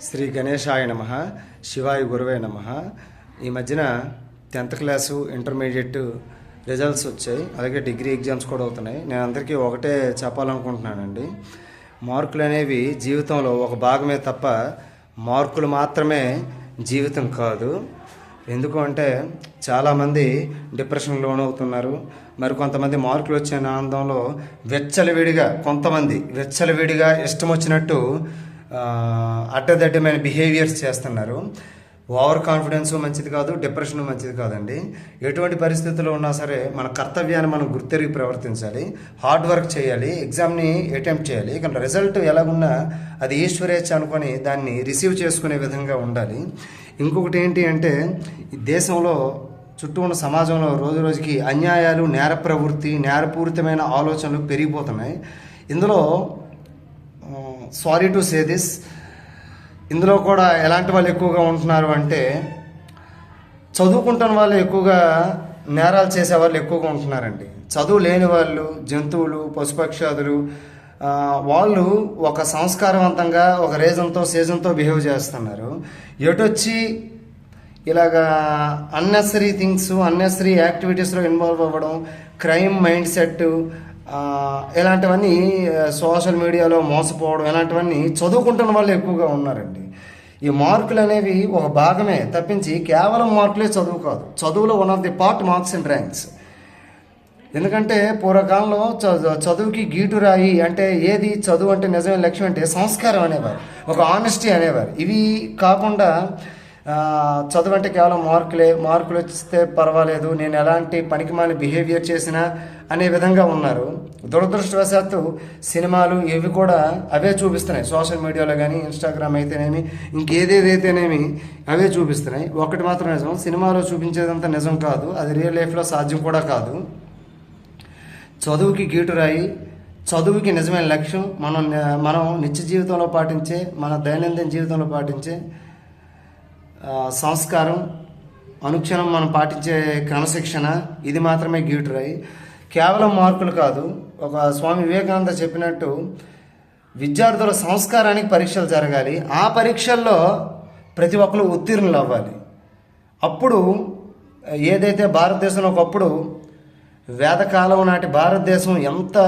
శ్రీ గణేశాయ నమ శివాయ గురువే నమ. ఈ మధ్యన టెన్త్ క్లాసు ఇంటర్మీడియట్ రిజల్ట్స్ వచ్చాయి. అలాగే డిగ్రీ ఎగ్జామ్స్ కూడా అవుతున్నాయి. నేను అందరికీ ఒకటే చెప్పాలనుకుంటున్నానండి. మార్కులు అనేవి జీవితంలో ఒక భాగమే తప్ప మార్కులు మాత్రమే జీవితం కాదు. ఎందుకు అంటే చాలామంది డిప్రెషన్ లోనవుతున్నారు. మరి కొంతమంది మార్కులు వచ్చే ఆనందంలో వెచ్చలవిడిగా కొంతమంది వెచ్చలవిడిగా ఇష్టం వచ్చినట్టు అడ్డదడ్డమైన బిహేవియర్స్ చేస్తున్నారు. ఓవర్ కాన్ఫిడెన్స్ మంచిది కాదు డిప్రెషన్ మంచిది కాదండి. ఎటువంటి పరిస్థితుల్లో ఉన్నా సరే మన కర్తవ్యాన్ని మనం గుర్తెరిగి ప్రవర్తించాలి హార్డ్ వర్క్ చేయాలి ఎగ్జామ్ని అటెంప్ట్ చేయాలి. కానీ రిజల్ట్ ఎలాగున్నా అది ఈశ్వరేచ్ఛ అనుకొని దాన్ని రిసీవ్ చేసుకునే విధంగా ఉండాలి. ఇంకొకటి ఏంటి అంటే ఈ దేశంలో చుట్టూ ఉన్న సమాజంలో రోజు రోజుకి అన్యాయాలు నేర ప్రవృత్తి నేరపూరితమైన ఆలోచనలు పెరిగిపోతున్నాయి. ఇందులో సారీ టు సే దిస్ ఇందులో కూడా ఎలాంటి వాళ్ళు ఎక్కువగా ఉంటున్నారు అంటే చదువుకుంటున్న వాళ్ళు ఎక్కువగా నేరాలు చేసే వాళ్ళు ఎక్కువగా ఉంటున్నారండి. చదువు లేని వాళ్ళు జంతువులు పశుపక్షాదులు వాళ్ళు ఒక సంస్కారవంతంగా ఒక రీజన్తో సీజన్తో బిహేవ్ చేస్తున్నారు. ఎటొచ్చి ఇలాగా అన్నెసరీ థింగ్స్ అన్నెసరీ యాక్టివిటీస్లో ఇన్వాల్వ్ అవ్వడం క్రైమ్ మైండ్ సెట్ ఇలాంటివన్నీ సోషల్ మీడియాలో మోసపోవడం ఇలాంటివన్నీ చదువుకుంటున్న వాళ్ళు ఎక్కువగా ఉన్నారండి. ఈ మార్కులు అనేవి ఒక భాగమే తప్పించి కేవలం మార్కులే చదువు కాదు. చదువులో one of the part marks and ranks ఎందుకంటే పూర్వకాలంలో చదువుకి గీటు రాయి అంటే ఏది? చదువు అంటే నిజమైన లక్ష్యం అంటే సంస్కారం అనేవారు. ఒక ఆనెస్టీ అనేవారు. ఇవి కాకుండా చదువు అంటే కేవలం మార్కులే మార్కులు వచ్చిస్తే పర్వాలేదు నేను ఎలాంటి పనికిమాలి బిహేవియర్ చేసినా అనే విధంగా ఉన్నారు. దురదృష్టవశాత్తు సినిమాలు ఇవి కూడా అవే చూపిస్తున్నాయి. సోషల్ మీడియాలో కానీ ఇన్స్టాగ్రామ్ అయితేనేమి ఇంకేదేదైతేనేమి అవే చూపిస్తున్నాయి. ఒకటి మాత్రం నిజం సినిమాలో చూపించేదంతా నిజం కాదు అది రియల్ లైఫ్లో సాధ్యం కూడా కాదు. చదువుకి గీటు రాయి చదువుకి నిజమైన లక్ష్యం మనం మనం నిత్య జీవితంలో పాటించే మన దైనందిన జీవితంలో పాటించే సంస్కారం అనుక్షణం మనం పాటించే క్రమశిక్షణ ఇది మాత్రమే గీటురాయి కేవలం మార్కులు కాదు ఒక స్వామి వివేకానంద చెప్పినట్టు విద్యార్థుల సంస్కారానికి పరీక్షలు జరగాలి. ఆ పరీక్షల్లో ప్రతి ఒక్కరు ఉత్తీర్ణులు అవ్వాలి. అప్పుడు ఏదైతే భారతదేశంలో ఒకప్పుడు వేదకాలం నాటి భారతదేశం ఎంత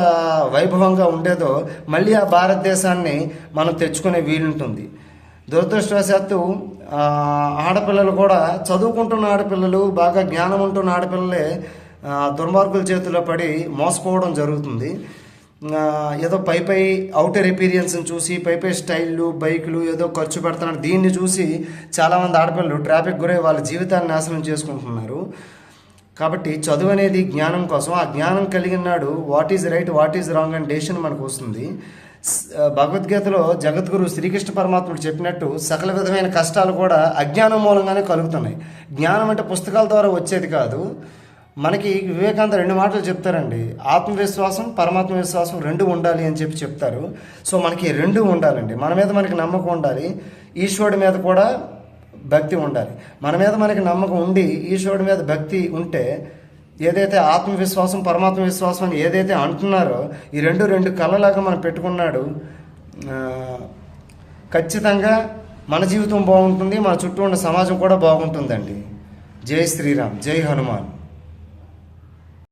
వైభవంగా ఉండేదో మళ్ళీ ఆ భారతదేశాన్ని మనం తెచ్చుకునే వీలుంటుంది. దురదృష్టవశాత్తు ఆడపిల్లలు కూడా చదువుకుంటున్న ఆడపిల్లలు బాగా జ్ఞానం ఉంటున్న ఆడపిల్లలే దుర్మార్గుల చేతిలో పడి మోసపోవడం జరుగుతుంది. ఏదో పై పై అవుటర్ ఎపీరియన్స్ని చూసి పై పై స్టైళ్ళు బైకులు ఏదో ఖర్చు పెడుతున్నారు. దీన్ని చూసి చాలామంది ఆడపిల్లలు ట్రాఫిక్ గురై వాళ్ళ జీవితాన్ని నాశనం చేసుకుంటున్నారు. కాబట్టి చదువు అనేది జ్ఞానం కోసం ఆ జ్ఞానం కలిగిన నాడు what is right what is wrong అనే డెసిషన్ మనకు వస్తుంది. భగవద్గీతలో జగద్గురు శ్రీకృష్ణ పరమాత్ముడు చెప్పినట్టు సకల విధమైన కష్టాలు కూడా అజ్ఞానం మూలంగానే కలుగుతున్నాయి. జ్ఞానం అంటే పుస్తకాల ద్వారా వచ్చేది కాదు. మనకి వివేకానంద రెండు మాటలు చెప్తారండి. ఆత్మవిశ్వాసం పరమాత్మ విశ్వాసం రెండు ఉండాలి అని చెప్పి చెప్తారు. సో మనకి రెండు ఉండాలండి. మన మీద మనకి నమ్మకం ఉండాలి. ఈశ్వరుడి మీద కూడా భక్తి ఉండాలి. మన మీద మనకి నమ్మకం ఉండి ఈశ్వరుడి మీద భక్తి ఉంటే ఏదైతే ఆత్మవిశ్వాసం పరమాత్మ విశ్వాసం అని ఏదైతే అంటున్నారో ఈ రెండు రెండు కళ్ళలాగా మనం పెట్టుకున్నాడు ఖచ్చితంగా మన జీవితం బాగుంటుంది మన చుట్టూ ఉన్న సమాజం కూడా బాగుంటుందండి. జై శ్రీరామ్ జై హనుమాన్.